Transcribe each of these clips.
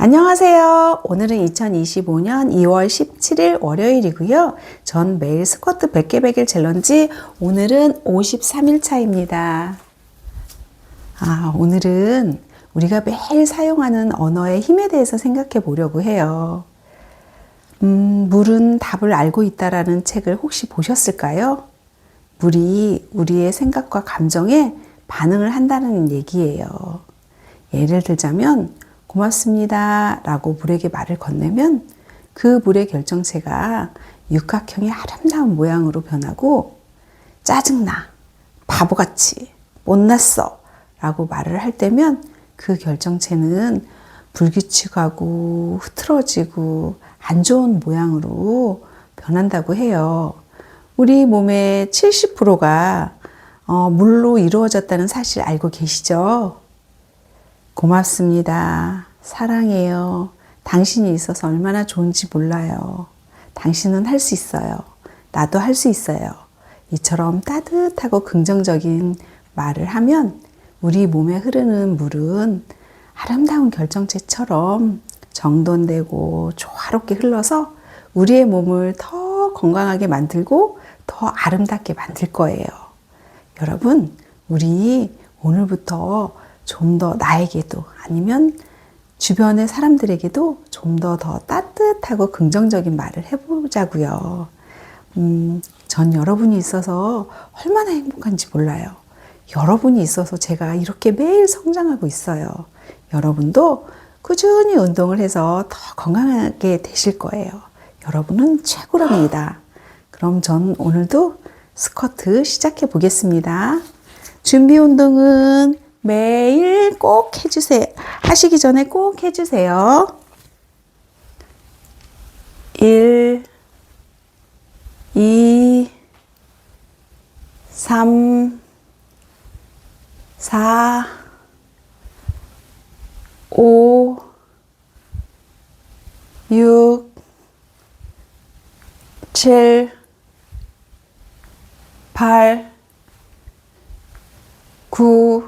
안녕하세요. 오늘은 2025년 2월 17일 월요일이고요. 전 매일 스쿼트 100개 100일 챌린지 오늘은 53일 차입니다. 아, 오늘은 우리가 매일 사용하는 언어의 힘에 대해서 생각해 보려고 해요. 음, 물은 답을 알고 있다라는 책을 혹시 보셨을까요? 물이 우리의 생각과 감정에 반응을 한다는 얘기예요. 예를 들자면, 고맙습니다. 라고 물에게 말을 건네면 그 물의 결정체가 육각형의 아름다운 모양으로 변하고 짜증나, 바보같이, 못났어 라고 말을 할 때면 그 결정체는 불규칙하고 흐트러지고 안 좋은 모양으로 변한다고 해요. 우리 몸의 70%가 어, 물로 이루어졌다는 사실 알고 계시죠? 고맙습니다. 사랑해요. 당신이 있어서 얼마나 좋은지 몰라요. 당신은 할 수 있어요. 나도 할 수 있어요. 이처럼 따뜻하고 긍정적인 말을 하면 우리 몸에 흐르는 물은 아름다운 결정체처럼 정돈되고 조화롭게 흘러서 우리의 몸을 더 건강하게 만들고 더 아름답게 만들 거예요. 여러분, 우리 오늘부터 좀 더 나에게도 아니면 주변의 사람들에게도 좀 더 더 따뜻하고 긍정적인 말을 해보자고요. 음, 전 여러분이 있어서 얼마나 행복한지 몰라요. 여러분이 있어서 제가 이렇게 매일 성장하고 있어요. 여러분도 꾸준히 운동을 해서 더 건강하게 되실 거예요. 여러분은 최고랍니다. 그럼 전 오늘도 스쿼트 시작해 보겠습니다. 준비 운동은 매일 꼭 해주세요. 하시기 전에 꼭 해주세요. 1, 2, 3, 4, 5, 6, 7, 8, 9,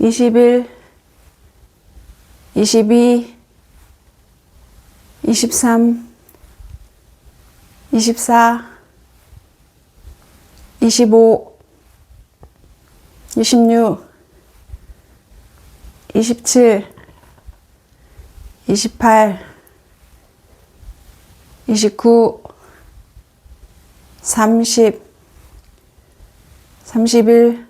21, 22, 23, 24, 25, 26, 27, 28, 29, 30, 31,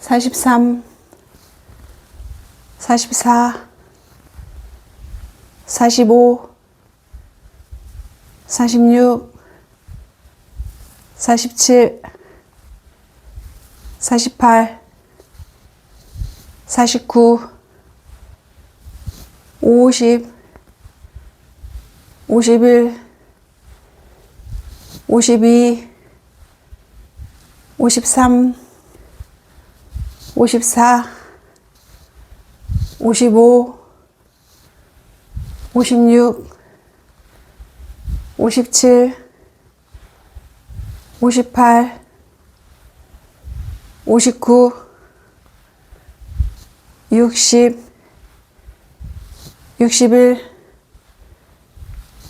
43, 44, 45, 46, 47, 48, 49, 50, 51, 52, 53, 54, 55, 56, 57, 58, 59, 60, 61,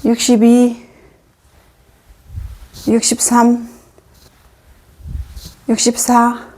62, 63, 64,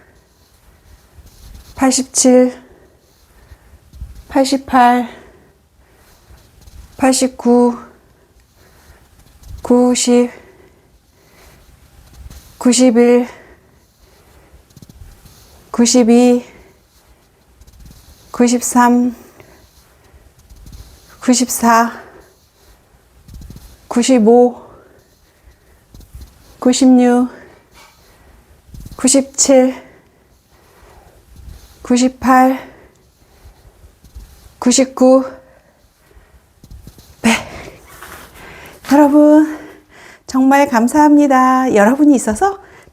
87, 88, 89, 90, 91, 92, 93, 94, 95, 96, 97, 98, 99, 100. 여러분, 정말 감사합니다. 여러분이 있어서